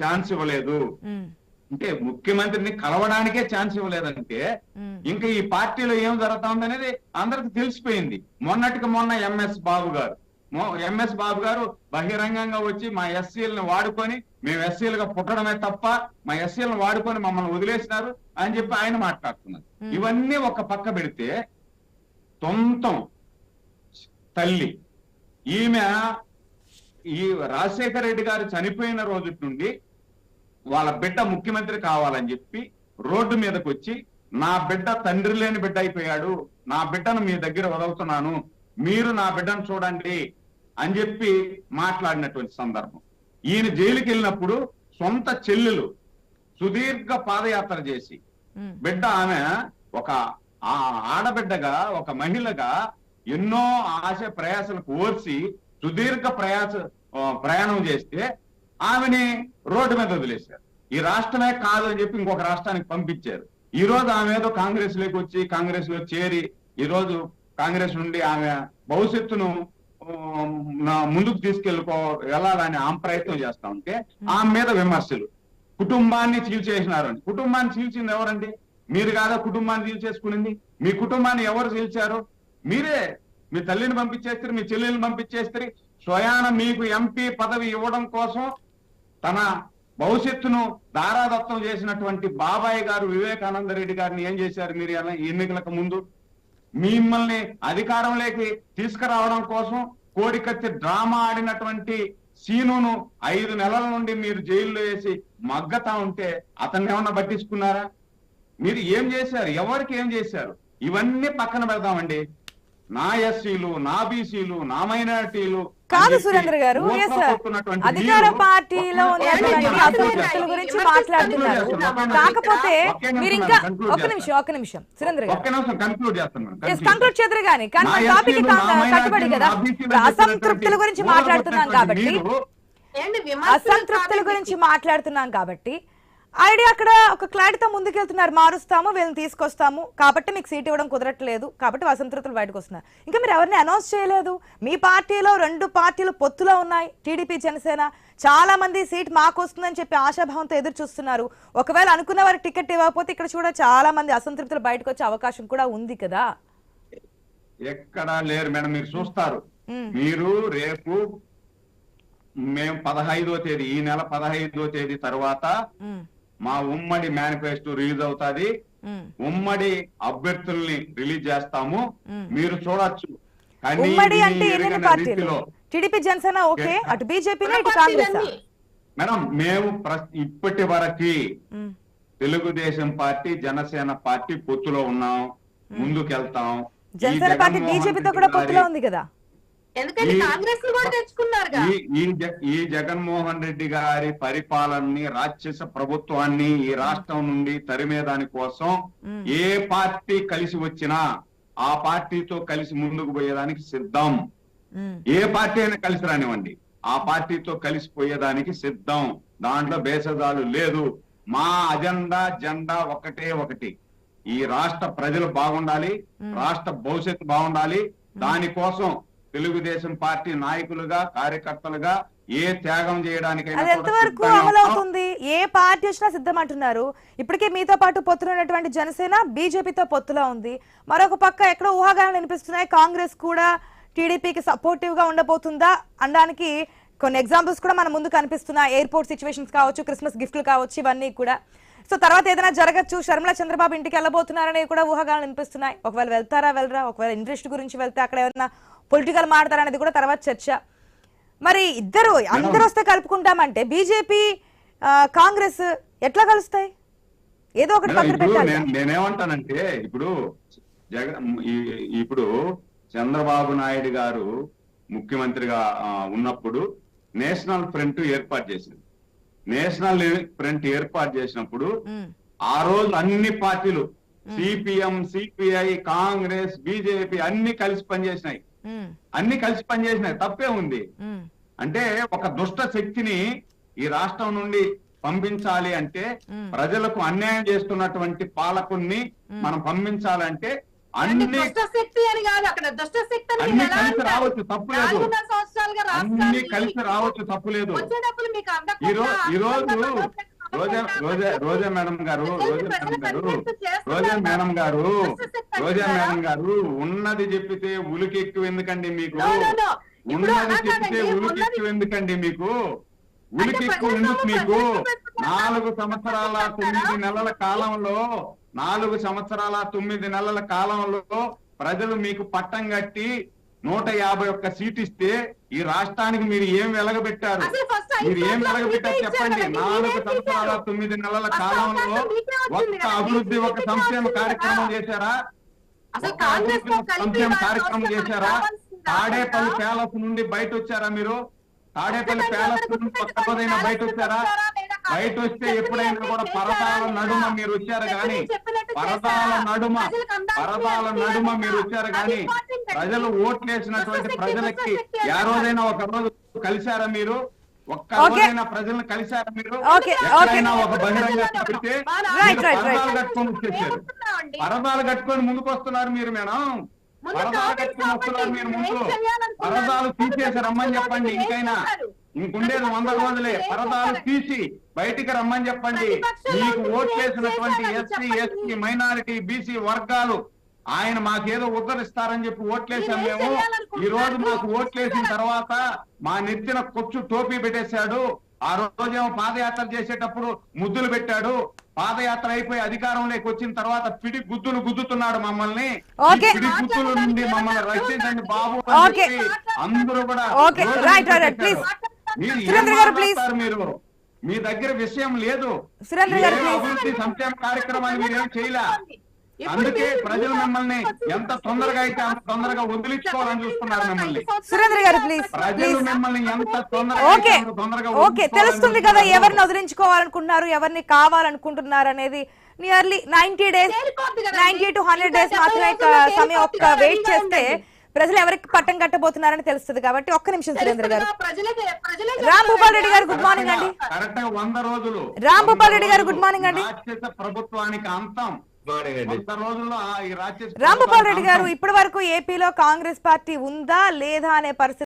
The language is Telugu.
ఛాన్స్ ఇవ్వలేదు. అంటే ముఖ్యమంత్రిని కలవడానికే ఛాన్స్ ఇవ్వలేదంటే ఇంకా ఈ పార్టీలో ఏం జరుగుతుంది అనేది అందరికి తెలిసిపోయింది. మొన్నటికి మొన్న ఎంఎస్ బాబు గారు. ఎంఎస్ బాబు గారు బహిరంగంగా వచ్చి మా ఎస్సీలను వాడుకొని మేము ఎస్సీలుగా పుట్టడమే తప్ప మా ఎస్సీలను వాడుకొని మమ్మల్ని వదిలేసినారు అని చెప్పి ఆయన మాట్లాడుతున్నారు. ఇవన్నీ ఒక పక్క పెడితే సొంతం తల్లి ఈమె ఈ రాజశేఖర రెడ్డి గారు చనిపోయిన రోజు నుండి వాళ్ళ బిడ్డ ముఖ్యమంత్రి కావాలని చెప్పి రోడ్డు మీదకి వచ్చి నా బిడ్డ తండ్రి లేని బిడ్డ అయిపోయాడు నా బిడ్డను మీ దగ్గర వదులుతున్నాను మీరు నా బిడ్డను చూడండి అని చెప్పి మాట్లాడినటువంటి సందర్భం. ఈయన జైలుకి వెళ్ళినప్పుడు సొంత చెల్లెలు సుదీర్ఘ పాదయాత్ర చేసి బిడ్డ ఆమె ఒక ఆడబిడ్డగా ఒక మహిళగా ఎన్నో ఆశ ప్రయాసలకు ఓర్చి సుదీర్ఘ ప్రయాస ప్రయాణం చేస్తే ఆమెని రోడ్డు మీద వదిలేశారు. ఈ రాష్ట్రమే కాదు అని చెప్పి ఇంకొక రాష్ట్రానికి పంపించారు. ఈ రోజు ఆమె ఏదో కాంగ్రెస్లోకి వచ్చి కాంగ్రెస్లో చేరి ఈ రోజు కాంగ్రెస్ నుండి ఆమె భవిష్యత్తును ముందుకు తీసుకెళ్ళుకో వెళ్ళాలని ఆమె ప్రయత్నం చేస్తా ఉంటే ఆమె మీద విమర్శలు. కుటుంబాన్ని చీల్చేసినారండి కుటుంబాన్ని చీల్చింది ఎవరండి? మీరు కాదా కుటుంబాన్ని చీల్చేసుకునింది మీ కుటుంబాన్ని ఎవరు చీల్చారు మీరే మీ తల్లిని పంపించేస్తారు మీ చెల్లెల్ని పంపించేస్తారు. స్వయాన మీకు ఎంపీ పదవి ఇవ్వడం కోసం తన భవిష్యత్తును దారాదత్తం చేసినటువంటి బాబాయ్ గారు వివేకానంద రెడ్డి గారిని ఏం చేశారు మీరు ఎన్నికలకు ముందు? మిమ్మల్ని అధికారంలోకి తీసుకురావడం కోసం కోడికత్తి డ్రామా ఆడినటువంటి సీనును ఐదు నెలల నుండి మీరు జైల్లో వేసి మగ్గతా ఉంటే అతన్ని ఏమన్నా పట్టించుకున్నారా? మీరు ఏం చేశారు? ఎవరికి ఏం చేశారు? ఇవన్నీ పక్కన పెడదామండి. నా ఎస్సీలు నా బీసీలు నా మైనారిటీలు కాదు సురేంద్ర గారు అధికార పార్టీలో అసంతృప్తుల గురించి మాట్లాడుతున్నారు. కాకపోతే మీరు ఇంకా ఒక నిమిషం ఒక నిమిషం సురేంద్ర గారు. కంక్లూడ్ చేద్దరు కానీ కానీ టాపిక్ కట్టుబడి కదా. అసంతృప్తుల గురించి మాట్లాడుతున్నాం కాబట్టి అసంతృప్తుల. గురించి మాట్లాడుతున్నాం కాబట్టి ఆల్రెడీ అక్కడ ఒక క్లారిటీతో ముందుకెళ్తున్నారు. మారుస్తాము వీళ్ళని తీసుకొస్తాము. కాబట్టి మీకు సీట్ ఇవ్వడం కుదరట్లేదు. కాబట్టి అసంతృప్తులు బయటకు వస్తున్నారు. ఇంకా మీరు ఎవరిని అనౌన్స్ చేయలేదు? మీ పార్టీలో రెండు పార్టీలు పొత్తులో ఉన్నాయి. టీడీపీ జనసేన. చాలా మంది సీట్ మాకు వస్తుందని చెప్పి ఆశాభావంతో ఎదురు చూస్తున్నారు. ఒకవేళ అనుకున్న వారికి టికెట్ ఇవ్వకపోతే ఇక్కడ కూడా చాలా మంది అసంతృప్తులు బయటకు వచ్చే అవకాశం కూడా ఉంది కదా. ఎక్కడా లేరు మేడం మీరు చూస్తారు. మీరు రేపు మేము పదహైదో తేదీ ఈ నెల పదహైదో తేదీ తర్వాత మా ఉమ్మడి మేనిఫెస్టో రిలీజ్ అవుతాది. ఉమ్. ఉమ్మడి అభ్యర్థుల్ని రిలీజ్ చేస్తాము. మీరు చూడొచ్చు. కానీ ఉమ్మడి విని అంటే ఎన్ని ఎరుగని పార్టీలు? రీతిలో. టీడీపీ జనసేన ఓకే ఏ- అటు బీజేపీనా ఉన్న ఇటు కాంగ్రెస్? పార్టీలన్నీ. మేడం మేము ఇప్పటి వరకు తెలుగుదేశం పార్టీ జనసేన పార్టీ పొత్తులో ఉన్నాం. ముందుకెళ్తాం. జనసేన పార్టీ బీజేపీతో కూడా పొత్తులో ఉంది కదా. ఈ- జగన్మోహన్ రెడ్డి గారి పరిపాలనని రాక్షస ప్రభుత్వాన్ని ఈ రాష్ట్రం నుండి తరిమేదాని కోసం. ఏ పార్టీ కలిసి వచ్చినా ఆ పార్టీతో కలిసి ముందుకు పోయేదానికి సిద్ధం. ఏ పార్టీ అయినా కలిసి రానివ్వండి. ఆ పార్టీతో కలిసిపోయేదానికి సిద్ధం. దాంట్లో భేషజాలు లేదు. మా అజెండా జెండా ఒకటే ఒకటి. ఈ రాష్ట్ర ప్రజలు బాగుండాలి రాష్ట్ర భవిష్యత్తు బాగుండాలి. దానికోసం తెలుగుదేశం పార్టీ నాయకులుగా కార్యకర్తలుగా ఏ త్యాగం చేయడానికైనా ఎంతవరకు. అవుతుంది? ఏ పార్టీ వచ్చినా సిద్ధం అంటున్నారు. ఇప్పటికే మీతో పాటు పొత్తులో ఉన్నటువంటి జనసేన బీజేపీతో పొత్తులో ఉంది. మరొక పక్క ఎక్కడో ఊహాగానాలు వినిపిస్తున్నాయి. కాంగ్రెస్ కూడా టీడీపీకి సపోర్టివ్గా ఉండబోతుందా అనడానికి కొన్ని ఎగ్జాంపుల్స్ కూడా మన ముందు కనిపిస్తున్నాయి. ఎయిర్పోర్ట్ సిచ్యువేషన్స్ కావచ్చు క్రిస్మస్ గిఫ్ట్లు కావచ్చు ఇవన్నీ కూడా. సో తర్వాత ఏదైనా జరగచ్చు శర్మల చంద్రబాబు ఇంటికి వెళ్ళబోతున్నారని కూడా ఊహాగానాలు వినిపిస్తున్నాయి. ఒకవేళ వెళ్తారా వెళ్ళరా? ఒకవేళ ఇంట్రెస్ట్ గురించి వెళ్తే అక్కడ ఏమైనా పొలిటికల్ మాడతారా అనేది కూడా తర్వాత చర్చ. మరి ఇద్దరు అందరూ వస్తే కలుపుకుంటామంటే బీజేపీ కాంగ్రెస్ ఎట్లా కలుస్తాయి? ఏదో ఒకటి పక్కన పెట్టాలి. నేనేమంటానంటే ఇప్పుడు జగన్ ఇప్పుడు చంద్రబాబు నాయుడు గారు ముఖ్యమంత్రిగా ఉన్నప్పుడు నేషనల్ ఫ్రంట్ ఏర్పాటు చేసింది. నేషనల్ ఫ్రంట్ ఏర్పాటు చేసినప్పుడు ఆ రోజు అన్ని పార్టీలు సిపిఎం సిపిఐ కాంగ్రెస్ బీజేపీ అన్ని కలిసి పనిచేసినాయి. అన్ని కలిసి పనిచేసినాయి. తప్పే ఉంది. అంటే ఒక దుష్ట శక్తిని ఈ రాష్ట్రం నుండి పంపించాలి అంటే. ప్రజలకు అన్యాయం చేస్తున్నటువంటి పాలకుల్ని మనం పంపించాలంటే అన్ని దుష్ట శక్తి అని కాదు అక్కడ. దుష్ట శక్తి అన్ని కలిసి? రావచ్చు, తప్పు లేదు. అన్ని కలిసి రావచ్చు తప్పులేదు ఈ రోజు రోజా రోజా రోజా మేడం గారు రోజా మేడం గారు రోజా మేడం గారు రోజా మేడం గారు ఉన్నది చెప్పితే ఉలికి ఎక్కువ ఎందుకండి మీకు? ఉన్నది కాదండి, ఉలికి ఎక్కువ ఎందుకండి మీకు? ఉలికి ఎక్కువ ఎందుకు మీకు? నాలుగు సంవత్సరాల? తొమ్మిది నెలల కాలంలో నాలుగు సంవత్సరాల తొమ్మిది నెలల కాలంలో ప్రజలు మీకు పట్టం కట్టి నూట యాభై ఒక్క సీట్ ఇస్తే ఈ రాష్ట్రానికి మీరు ఏం వెలగబెట్టారు మీరు ఏం వెలగబెట్టారు చెప్పండి నాలుగు సంవత్సరాల? తొమ్మిది నెలల కాలంలో ఒక్క అభివృద్ధి ఒక సంక్షేమ. కార్యక్రమం చేశారా సంక్షేమ కార్యక్రమం చేశారా? తాడేపల్లి ప్యాలెస్ నుండి బయట వచ్చారా మీరు తాడేపల్లి ప్యాలెస్ నుండి. కొత్త రోజైనా బయట వచ్చారా? బయట వస్తే ఎప్పుడైనా కూడా పరదాల? నడుమ మీరు వచ్చారు కానీ పరదాల? నడుమ పరదాల నడుమ? మీరు వచ్చారు కానీ. ప్రజలు ఓట్లేసినటువంటి దుష్టశక్తి, ప్రజలకి అంటారు. రోజైనా ఒక రోజు కలిశారా మీరు ఒక్క. రోజైనా ప్రజలను కలిశారా మీరు ఎక్కడైనా. ఒక బహిరంగ right. పరదాలు కట్టుకొని వచ్చేసారు? పరదాలు కట్టుకొని ముందుకు వస్తున్నారు మీరు మేడం పరదాలు కట్టుకొని వస్తున్నారు మీరు ముందు? పరదాలు తీసేసి రమ్మని చెప్పండి ఇంకైనా? ఇంకుండేది వంద రోజులే పరదాలు? తీసి బయటికి రమ్మని చెప్పండి మీకు ఓట్లేసినటువంటి ఎస్సీ ఎస్టీ. మైనారిటీ బీసీ వర్గాలు ఆయన మాకేదో ఉద్ధరిస్తారని చెప్పి ఓట్లేసాం మేము? ఈ రోజు మాకు ఓట్లేసిన తర్వాత మా నెత్తిన కొచ్చు టోపీ పెట్టేశాడు. ఆ రోజేమో పాదయాత్ర చేసేటప్పుడు ముద్దులు పెట్టాడు. పాదయాత్ర అయిపోయి అధికారంలోకి వచ్చిన తర్వాత పిడి గుద్దులు గుద్దుతున్నాడు మమ్మల్ని. పిడి గుద్దుల నుండి మమ్మల్ని రక్షించండి బాబు అందరూ కూడా. మీరు మీరు? మీ దగ్గర విషయం లేదు. అభివృద్ధి సంక్షేమ కార్యక్రమాలు మీరేం చేయలే? అందుకే ప్రజలు మిమ్మల్ని ఎంత తొందరగా అయితే అంత తొందరగా వదిలించుకోవాలని చూస్తున్నారు మిమ్మల్ని సురేంద్ర గారు, please. ప్రజలు మిమ్మల్ని ఎంత తొందరగా తొందరగా ఓకే తెలుస్తుంది కదా. ఎవరిని వదిలించుకోవాలనుకుంటున్నారు ఎవరిని కావాలనుకుంటున్నారు అనేది nearly ninety days. Ninety to hundred days మాత్రమే సమయం ఒక్క వెయిట్ చేస్తే. ప్రజలు ఎవరికి పట్టం కట్టబోతున్నారని తెలుస్తుంది కాబట్టి ఒక్క నిమిషం సురేంద్ర గారు తెలుస్తుందా? ప్రజలే ప్రజలే రామ్ భూపాల్ రెడ్డి గారు గుడ్ మార్నింగ్ అండి కరెక్ట్గా వంద రోజులు రామ్ భూపాల్ రెడ్డి గారు, good morning అండి. ప్రభుత్వానికి అంతం భూపాల్ రెడ్డి గారు ఇప్పటి వరకు ఏపీలో కాంగ్రెస్ పార్టీ ఉందా లేదా అనే పరిస్థితి